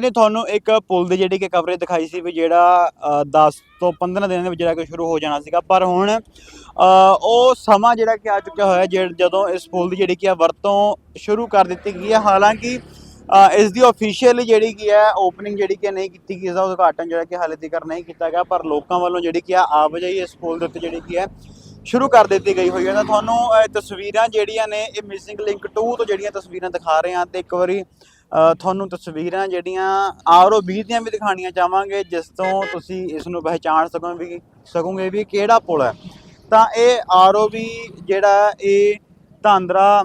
ਦਿਨ ਤੁਹਾਨੂੰ ਇੱਕ ਪੁਲ ਦੀ ਜਿਹੜੀ ਕਿ ਕਵਰੇਜ ਦਿਖਾਈ ਸੀ ਵੀ ਜਿਹੜਾ ਅ, 10 ਤੋਂ 15 ਦਿਨਾਂ ਦੇ ਵਿੱਚ ਜਿਹੜਾ ਕਿ ਸ਼ੁਰੂ ਹੋ ਜਾਣਾ ਸੀਗਾ। ਪਰ ਹੁਣ ਅ, ਉਹ ਸਮਾਂ ਜਿਹੜਾ ਕਿ ਆ ਚੁੱਕਿਆ ਹੋਇਆ ਜਦੋਂ ਇਸ ਪੁਲ ਦੀ ਜਿਹੜੀ ਕਿ ਆ ਵਰਤੋਂ ਸ਼ੁਰੂ ਕਰ ਦਿੱਤੀ ਗਈ ਹੈ। ਹਾਲਾਂਕਿ ਅ, ਇਸ ਦੀ ਅਫੀਸ਼ੀਅਲੀ ਜਿਹੜੀ ਕੀ ਹੈ ਓਪਨਿੰਗ ਜਿਹੜੀ ਕਿ ਨਹੀਂ ਕੀਤੀ ਗਈ ਇਸ ਦਾ ਉਦਘਾਟਨ ਜਿਹੜਾ ਕਿ ਹਾਲੇ ਤੱਕ ਨਹੀਂ ਕੀਤਾ ਗਿਆ ਪਰ ਲੋਕਾਂ ਵੱਲੋਂ ਜਿਹੜੀ ਕਿ ਆ ਆਵਾਜਾਈ ਇਸ ਪੁਲ ਦੇ ਉੱਤੇ ਜਿਹੜੀ ਕੀ ਹੈ ਸ਼ੁਰੂ ਕਰ ਦਿੱਤੀ ਗਈ ਹੋਈ ਹੈ। ਤਾਂ ਤੁਹਾਨੂੰ ਇਹ ਤਸਵੀਰਾਂ ਜਿਹੜੀਆਂ ਨੇ ਇਹ ਮਿਸਿੰਗ ਲਿੰਕ 2 ਤੋਂ ਜਿਹੜੀਆਂ ਤਸਵੀਰਾਂ ਦਿਖਾ ਰਹੇ ਹਾਂ ਤੇ ਇੱਕ ਵਾਰੀ ਤੁਹਾਨੂੰ ਤਸਵੀਰਾਂ ਜਿਹੜੀਆਂ ਆਰਓ 20 ਦੀਆਂ ਵੀ ਦਿਖਾਣੀਆਂ ਚਾਹਾਂਗੇ ਜਿਸ ਤੋਂ ਤੁਸੀਂ ਇਸ ਨੂੰ ਪਹਿਚਾਣ ਸਕੋ ਵੀ ਸਕੋਗੇ ਵੀ ਕਿਹੜਾ ਪੁਲ ਹੈ। ਤਾਂ ਇਹ ਆਰਓ ਵੀ ਜਿਹੜਾ ਇਹ ਧਾਂਦਰਾ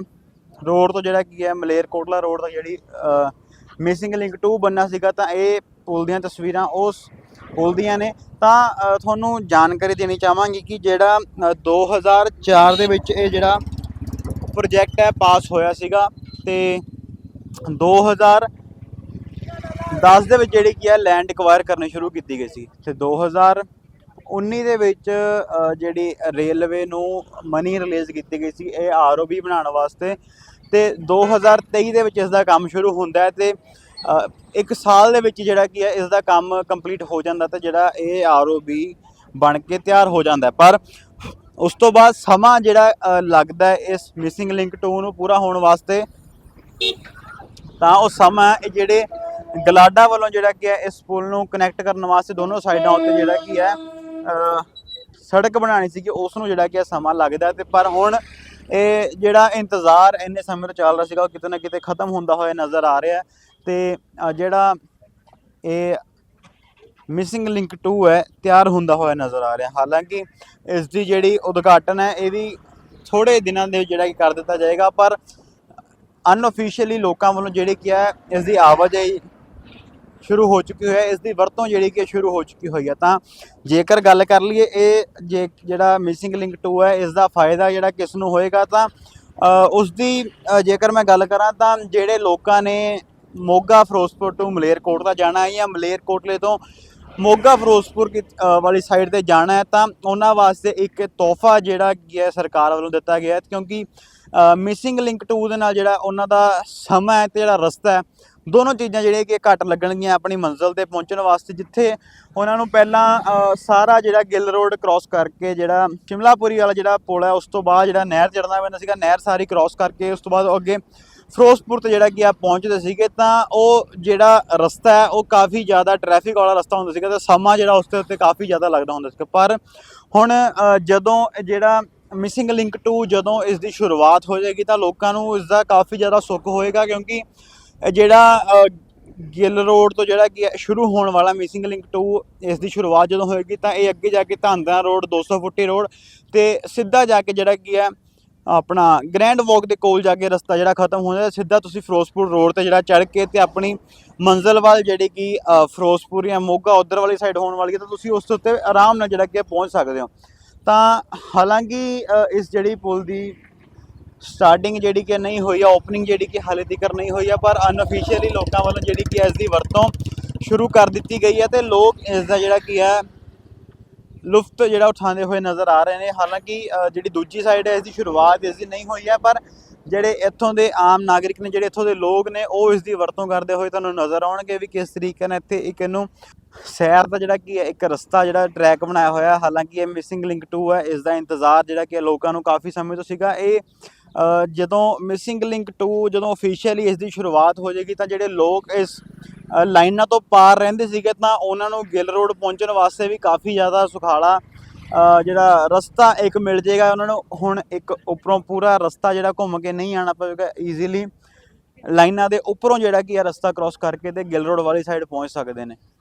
ਰੋਡ ਤੋਂ ਜਿਹੜਾ ਕੀ ਹੈ ਮਲੇਰਕੋਟਲਾ ਰੋਡ ਤੋਂ ਜਿਹੜੀ ਮਿਸਿੰਗ ਲਿੰਕ 2 ਬੰਨਾ ਸੀਗਾ ਤਾਂ ਇਹ ਪੁਲ ਦੀਆਂ ਤਸਵੀਰਾਂ ਉਸ ਪੁਲ ਦੀਆਂ ਨੇ। ਤਾਂ ਤੁਹਾਨੂੰ ਜਾਣਕਾਰੀ ਦੇਣੀ ਚਾਹਾਂਗੀ ਕਿ ਜਿਹੜਾ ਅ, 2004 ਦੇ ਵਿੱਚ ਇਹ ਜਿਹੜਾ ਪ੍ਰੋਜੈਕਟ ਹੈ ਪਾਸ ਹੋਇਆ ਸੀਗਾ ਤੇ 2010 ਦੇ ਵਿੱਚ ਜਿਹੜੀ ਕੀ ਹੈ ਲੈਂਡ ਐਕਵਾਇਰ ਕਰਨੀ ਸ਼ੁਰੂ ਕੀਤੀ ਗਈ ਸੀ। ਤੇ 2019 ਦੇ ਵਿੱਚ ਜਿਹੜੀ ਰੇਲਵੇ ਨੂੰ ਮਨੀ ਰਿਲੀਜ਼ ਕੀਤੀ ਗਈ ਸੀ, ਇਹ ਆਰਓਬੀ ਬਣਾਉਣ ਵਾਸਤੇ। ਤੇ 2023 ਦੇ ਵਿੱਚ ਇਸ ਦਾ ਕੰਮ ਸ਼ੁਰੂ ਹੁੰਦਾ ਹੈ ਤੇ ਇੱਕ ਸਾਲ ਦੇ ਵਿੱਚ ਜਿਹੜਾ ਕੀ ਹੈ ਇਸ ਦਾ ਕੰਮ ਕੰਪਲੀਟ ਹੋ ਜਾਂਦਾ ਤੇ ਜਿਹੜਾ ਇਹ ਆਰਓਬੀ ਬਣ ਕੇ ਤਿਆਰ ਹੋ ਜਾਂਦਾ ਪਰ ਉਸ ਤੋਂ ਬਾਅਦ ਸਮਾਂ ਜਿਹੜਾ ਲੱਗਦਾ ਇਸ ਮਿਸਿੰਗ ਲਿੰਕ 2 ਨੂੰ ਪੂਰਾ ਹੋਣ ਵਾਸਤੇ ਤਾਂ ਉਹ ਸਮਾਂ ਇਹ ਜਿਹੜੇ ਗਲਾਡਾ ਵੱਲੋਂ ਜਿਹੜਾ ਕਿ ਹੈ, ਇਸ ਪੁਲ ਨੂੰ ਕਨੈਕਟ ਕਰਨ ਵਾਸਤੇ ਦੋਨੋਂ ਸਾਈਡਾਂ ਉੱਤੇ ਜਿਹੜਾ ਕੀ ਹੈ ਸੜਕ ਬਣਾਉਣੀ ਸੀ ਕਿ ਉਸ ਨੂੰ ਜਿਹੜਾ ਕਿ ਸਮਾਂ ਲੱਗਦਾ ਹੈ ਤੇ ਪਰ ਹੁਣ ਇਹ ਜਿਹੜਾ ਇੰਤਜ਼ਾਰ ਇੰਨੇ ਸਮੇਂ ਤੋਂ ਚੱਲ ਰਿਹਾ ਸੀਗਾ, ਉਹ ਕਿਤੇ ਨਾ ਕਿਤੇ ਖਤਮ ਹੁੰਦਾ ਹੋਇਆ ਨਜ਼ਰ ਆ ਰਿਹਾ ਹੈ ਤੇ ਜਿਹੜਾ ਇਹ ਮਿਸਿੰਗ ਲਿੰਕ 2 ਹੈ, ਤਿਆਰ ਹੁੰਦਾ ਹੋਇਆ ਨਜ਼ਰ ਆ ਰਿਹਾ ਹਾਲਾਂਕਿ ਇਸ ਦੀ ਜਿਹੜੀ ਉਦਘਾਟਨ ਹੈ, ਇਹ ਵੀ ਥੋੜੇ ਦਿਨਾਂ ਦੇ ਜਿਹੜਾ ਕਿ ਕਰ ਦਿੱਤਾ ਜਾਏਗਾ, ਪਰ ਅਨਅਫੀਸ਼ੀਅਲੀ ਲੋਕਾਂ ਵੱਲੋਂ ਜਿਹੜੀ ਕੀ ਹੈ ਇਸ ਦੀ ਆਵਾਜਾਈ ਸ਼ੁਰੂ ਹੋ ਚੁੱਕੀ ਹੋਈ ਹੈ ਇਸ ਦੀ ਵਰਤੋਂ ਜਿਹੜੀ ਕਿ ਸ਼ੁਰੂ ਹੋ ਚੁੱਕੀ ਹੋਈ ਹੈ। ਤਾਂ ਜੇਕਰ ਗੱਲ ਕਰ ਲਈਏ ਇਹ ਜੇ ਜਿਹੜਾ ਮਿਸਿੰਗ ਲਿੰਕ 2 ਹੈ ਇਸ ਦਾ ਫਾਇਦਾ ਜਿਹੜਾ ਕਿਸ ਨੂੰ ਹੋਏਗਾ ਤਾਂ ਅ, ਉਸ ਦੀ ਜੇਕਰ ਮੈਂ ਗੱਲ ਕਰਾਂ ਤਾਂ ਜਿਹੜੇ ਲੋਕਾਂ ਨੇ ਮੋਗਾ ਫਿਰੋਜ਼ਪੁਰ ਤੋਂ ਮਲੇਰਕੋਟਲਾ ਜਾਣਾ ਹੈ ਜਾਂ ਮਲੇਰਕੋਟਲੇ ਤੋਂ ਮੋਗਾ ਫਿਰੋਜ਼ਪੁਰ ਕੀ- ਵਾਲੀ ਸਾਈਡ ਤੇ ਜਾਣਾ ਹੈ ਤਾਂ ਉਹਨਾਂ ਵਾਸਤੇ ਇੱਕ ਤੋਹਫਾ ਜਿਹੜਾ ਕੀ ਹੈ ਸਰਕਾਰ ਵੱਲੋਂ ਦਿੱਤਾ ਗਿਆ ਹੈ। ਕਿਉਂਕਿ ਮਿਸਿੰਗ ਲਿੰਕ 2 ਦੇ ਨਾਲ ਜਿਹੜਾ ਉਹਨਾਂ ਦਾ ਸਮਾਂ ਹੈ ਤੇ ਜਿਹੜਾ ਰਸਤਾ ਹੈ, ਦੋਨੋਂ ਚੀਜ਼ਾਂ ਜਿਹੜੀਆਂ ਕਿ ਘੱਟ ਲੱਗਣਗੀਆਂ ਆਪਣੀ ਮੰਜ਼ਿਲ ਤੇ ਪਹੁੰਚਣ ਵਾਸਤੇ, ਜਿੱਥੇ ਉਹਨਾਂ ਨੂੰ ਪਹਿਲਾਂ ਸਾਰਾ ਜਿਹੜਾ ਗਿੱਲ ਰੋਡ ਕ੍ਰਾਸ ਕਰਕੇ ਜਿਹੜਾ ਸ਼ਿਮਲਾਪੁਰੀ ਵਾਲਾ ਜਿਹੜਾ ਪੁਲ ਹੈ, ਉਸ ਤੋਂ ਬਾਅਦ ਜਿਹੜਾ ਨਹਿਰ ਚੜਨਾ ਪੈਂਦਾ ਸੀਗਾ, ਨਹਿਰ ਸਾਰੀ ਕ੍ਰਾਸ ਕਰਕੇ, ਉਸ ਤੋਂ ਬਾਅਦ ਉਹ ਅੱਗੇ ਫਿਰੋਜ਼ਪੁਰ ਤੇ ਜਿਹੜਾ ਕਿ ਆ ਪਹੁੰਚਦੇ ਸੀਗੇ, ਤਾਂ ਉਹ ਜਿਹੜਾ ਰਸਤਾ ਹੈ, ਉਹ ਕਾਫੀ ਜ਼ਿਆਦਾ ਟ੍ਰੈਫਿਕ ਵਾਲਾ ਰਸਤਾ ਹੁੰਦਾ ਸੀਗਾ, ਤੇ ਸਮਾਂ ਜਿਹੜਾ ਉਸ ਦੇ ਉੱਤੇ ਕਾਫੀ ਜ਼ਿਆਦਾ ਲੱਗਦਾ ਹੁੰਦਾ ਸੀਗਾ, ਪਰ ਹੁਣ ਜਦੋਂ ਜਿਹੜਾ ਮਿਸਿੰਗ ਲਿੰਕ 2 ਜਦੋਂ ਇਸ ਦੀ ਸ਼ੁਰੂਆਤ ਹੋ ਜਾਏਗੀ ਤਾਂ ਲੋਕਾਂ ਨੂੰ ਇਸ ਦਾ ਕਾਫੀ ਜ਼ਿਆਦਾ ਸੁੱਖ ਹੋਏਗਾ ਕਿਉਂਕਿ ਜਿਹੜਾ ਗਿੱਲ ਰੋਡ ਤੋਂ ਜਿਹੜਾ ਕਿ ਸ਼ੁਰੂ ਹੋਣ ਵਾਲਾ ਮਿਸਿੰਗ ਲਿੰਕ 2 ਇਸ ਦੀ ਸ਼ੁਰੂਆਤ ਜਦੋਂ ਹੋਏਗੀ ਤਾਂ ਇਹ ਅੱਗੇ ਜਾ ਕੇ ਧਾਂਦਰਾ ਰੋਡ 200 ਫੁੱਟੀ ਰੋਡ ਤੇ ਸਿੱਧਾ ਜਾ ਕੇ ਜਿਹੜਾ ਕੀ ਹੈ, ਆਪਣਾ ਗ੍ਰੈਂਡ ਵਾਕ ਦੇ ਕੋਲ ਜਾ ਕੇ ਰਸਤਾ ਜਿਹੜਾ ਖਤਮ ਹੋ। ਜਾਂਦਾ ਸਿੱਧਾ ਤੁਸੀਂ ਫਿਰੋਜ਼ਪੁਰ ਰੋਡ ਤੇ ਜਿਹੜਾ ਚੜ੍ਹ ਕੇ ਤੇ ਆਪਣੀ ਮੰਜ਼ਿਲ ਵੱਲ ਜਿਹੜੀ ਕਿ ਫਿਰੋਜ਼ਪੁਰ ਜਾਂ ਮੋਗਾ ਉਧਰ ਵਾਲੀ ਸਾਈਡ ਹੋਣ ਵਾਲੀ ਹੈ ਤਾਂ ਤੁਸੀਂ ਉਸ ਉੱਤੇ ਆਰਾਮ ਨਾਲ ਜਿਹੜਾ ਕਿ ਪਹੁੰਚ ਸਕਦੇ ਹੋ। ਤਾਂ ਹਾਲਾਂਕਿ ਇਸ ਜਿਹੜੀ ਪੁਲ ਦੀ ਸਟਾਰਟਿੰਗ ਜਿਹੜੀ ਕਿ ਨਹੀਂ ਹੋਈ ਆ ਓਪਨਿੰਗ ਜਿਹੜੀ ਕਿ ਹਾਲੇ ਤੱਕ ਨਹੀਂ ਹੋਈ ਆ, ਪਰ ਅਨਅਫੀਸ਼ੀਅਲੀ ਲੋਕਾਂ ਵੱਲੋਂ ਜਿਹੜੀ ਕਿ ਇਸ ਦੀ ਵਰਤੋਂ ਸ਼ੁਰੂ ਕਰ ਦਿੱਤੀ ਗਈ ਹੈ ਤੇ ਲੋਕ ਇਸ ਦਾ ਜਿਹੜਾ ਕੀ ਹੈ ਲੁਫਤ ਜਿਹੜਾ ਉਠਾਉਂਦੇ ਹੋਏ ਨਜ਼ਰ ਆ ਰਹੇ ਨੇ। ਹਾਲਾਂਕਿ ਜਿਹੜੀ ਦੂਜੀ ਸਾਈਡ ਹੈ, ਇਸ ਦੀ ਸ਼ੁਰੂਆਤ ਇਸ ਦੀ ਨਹੀਂ ਹੋਈ ਹੈ ਪਰ ਜਿਹੜੇ ਇੱਥੋਂ ਦੇ ਆਮ ਨਾਗਰਿਕ ਨੇ, ਜਿਹੜੇ ਇੱਥੋਂ ਦੇ ਲੋਕ ਨੇ, ਉਹ ਇਸ ਦੀ ਵਰਤੋਂ ਕਰਦੇ ਹੋਏ ਤੁਹਾਨੂੰ ਨਜ਼ਰ ਆਉਣਗੇ ਵੀ ਕਿਸ ਤਰੀਕੇ ਨਾਲ ਇੱਥੇ ਇੱਕ ਇਹਨੂੰ ਸੈਰ ਦਾ ਜਿਹੜਾ ਕੀ ਹੈ, ਇੱਕ ਰਸਤਾ ਜਿਹੜਾ ਟਰੈਕ ਬਣਾਇਆ ਹੋਇਆ ਹਾਲਾਂਕਿ ਇਹ ਮਿਸਿੰਗ ਲਿੰਕ 2 ਹੈ, ਇਸ ਦਾ ਇੰਤਜ਼ਾਰ ਜਿਹੜਾ ਕਿ ਲੋਕਾਂ ਨੂੰ ਕਾਫੀ ਸਮੇਂ ਤੋਂ ਸੀਗਾ। ਇਹ ਜਦੋਂ ਮਿਸਿੰਗ ਲਿੰਕ 2 ਜਦੋਂ ਅਫੀਸ਼ੀਅਲੀ ਇਸ ਦੀ ਸ਼ੁਰੂਆਤ ਹੋ ਜਾਏਗੀ, ਤਾਂ ਜਿਹੜੇ ਲੋਕ ਇਸ ਲਾਈਨਾਂ ਤੋਂ ਪਾਰ ਰਹਿੰਦੇ ਸੀਗੇ, ਤਾਂ ਉਹਨਾਂ ਨੂੰ ਗਿੱਲ ਰੋਡ ਪਹੁੰਚਣ ਵਾਸਤੇ ਵੀ ਕਾਫੀ ਜ਼ਿਆਦਾ ਸੁਖਾਲਾ ਜਿਹੜਾ ਰਸਤਾ ਇੱਕ ਮਿਲ ਜਾਏਗਾ ਉਹਨਾਂ ਨੂੰ, ਹੁਣ ਇੱਕ ਉੱਪਰੋਂ ਪੂਰਾ ਰਸਤਾ ਜਿਹੜਾ ਘੁੰਮ ਕੇ ਨਹੀਂ ਆਣਾ ਪਵੇਗਾ ਈਜ਼ੀਲੀ ਲਾਈਨਾਂ ਦੇ ਉੱਪਰੋਂ ਜਿਹੜਾ ਕੀ ਆ ਰਸਤਾ ਕ੍ਰਾਸ ਕਰਕੇ ਤੇ ਗਿੱਲ ਰੋਡ ਵਾਲੀ ਸਾਈਡ ਪਹੁੰਚ ਸਕਦੇ ਨੇ।